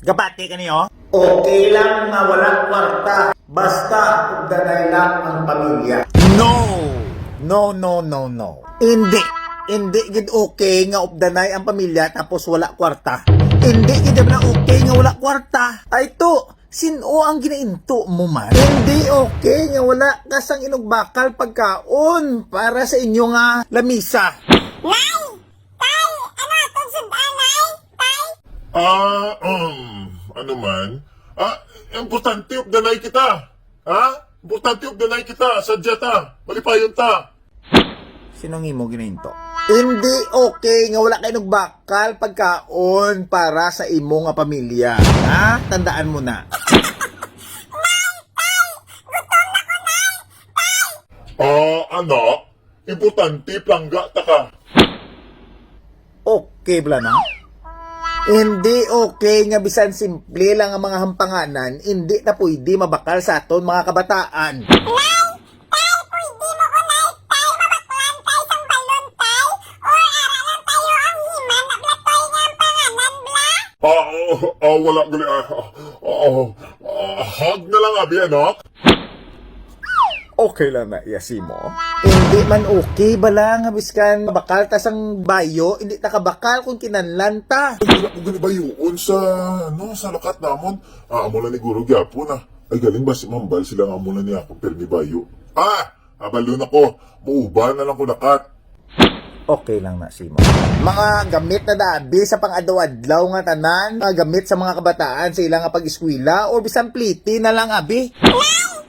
Gabati ka niyo? Okay lang nga wala kwarta. Basta ugdanay lang ang pamilya. No! No, no, no, no. Hindi. Hindi gid okay nga updanay ang pamilya tapos wala kwarta. Hindi gid na okay nga wala kwarta. Ay to, sino ang ginainto mo man? Hindi okay nga wala kasang inugbakal pagkaon para sa inyo nga lamisa. Nay! Tay! Ano itong sundan, Nay? Tay? Ah, um, ano man? Ah, importante ugdanay kita. Ha? Importante ugdanay kita. Sadya ta. Malipayon ta. Sinong imo ginainto? Hindi okay nga wala kay nugbakal pagkaon para sa imo nga pamilya. Ha? Tandaan mo na. Ah, anak. Importante plangga ta ka. Okay bla na? Hindi okay nga bisan simple lang ang mga hampanganan, hindi na pwede mabakal sa aton mga kabataan. Bla? Ah, ah, ah, wala gali. Ah, ah, ah, ah, hug na lang, abi, anak. Okay lang na iyasi mo. Hindi man okay bala nga biskan mabakal ta sang bayo, hindi ta kabakal kung kinanlan ta. Wala ko gani bayuon sa, ano, sa lakat namon. Ah, amo na ni Guro Gyapon ah. Ay, galing ba si Mambal sila nga muna niya ako permi bayo. Ah, abalon ako. Muuban na lang ko nakat. Okay lang na Simo. Mga gamit na dabi sa pang-adlaw-adlaw nga tanan, mga gamit sa mga kabataan sa ilang nga pag-eskwela or bisan pliti na lang abi. Nay!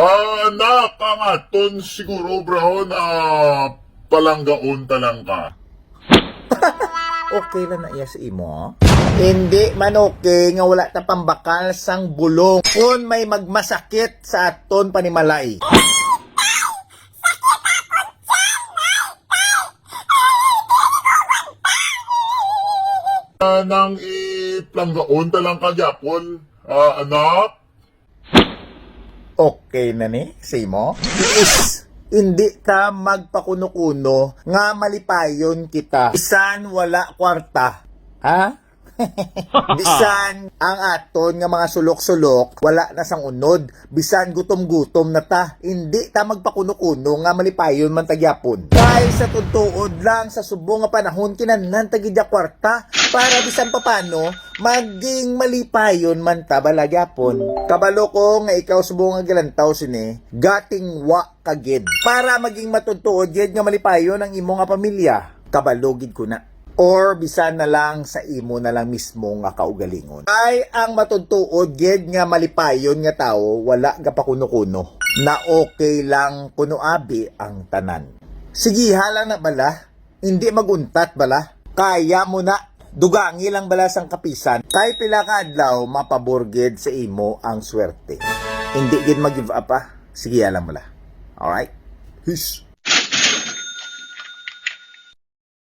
Ah, anak, ang aton siguro, brahon, ah, palanggaon talang ka. Okay lang na iya sa imo. Hindi man okay nga wala ta pambakal sang bulong kung may magmasakit sa aton panimalay. Ah, nang iplanggaon talang ka, Gyapon. Ah, anak? Okay na ni, Simo? Is, hindi ka magpakuno-kuno nga malipayon kita. Bisan wala kwarta. Ha? Bisan ang aton nga mga sulok-sulok, wala na sang unod. Bisan gutom-gutom na ta. Hindi ta magpakuno-kuno nga malipayon man tagyapon. Kay sa tuntuod lang sa subong nga panahon kinahanglan tagidya kwarta para bisan papano maging malipayon man ta balagyapon. Kabalo ko nga ikaw subong nga galantaw sini, gating wa kagid para maging matutuod yun nga malipayon ang imo nga pamilya. Kabalogid ko na or bisan na lang sa imo na lang mismo nga kaugalingon. Ay ang matutuod gid nga malipayon nga tao wala ga pakuno-kuno na okay lang kuno abi ang tanan. Sige hala na bala, hindi maguntat bala. Kaya mo na dugangi lang bala sang kapisan. Kay pila ka adlaw mapabor gid sa imo ang swerte. Hindi gid mag-give up ah. Sige alam mo la. Alright? Hish.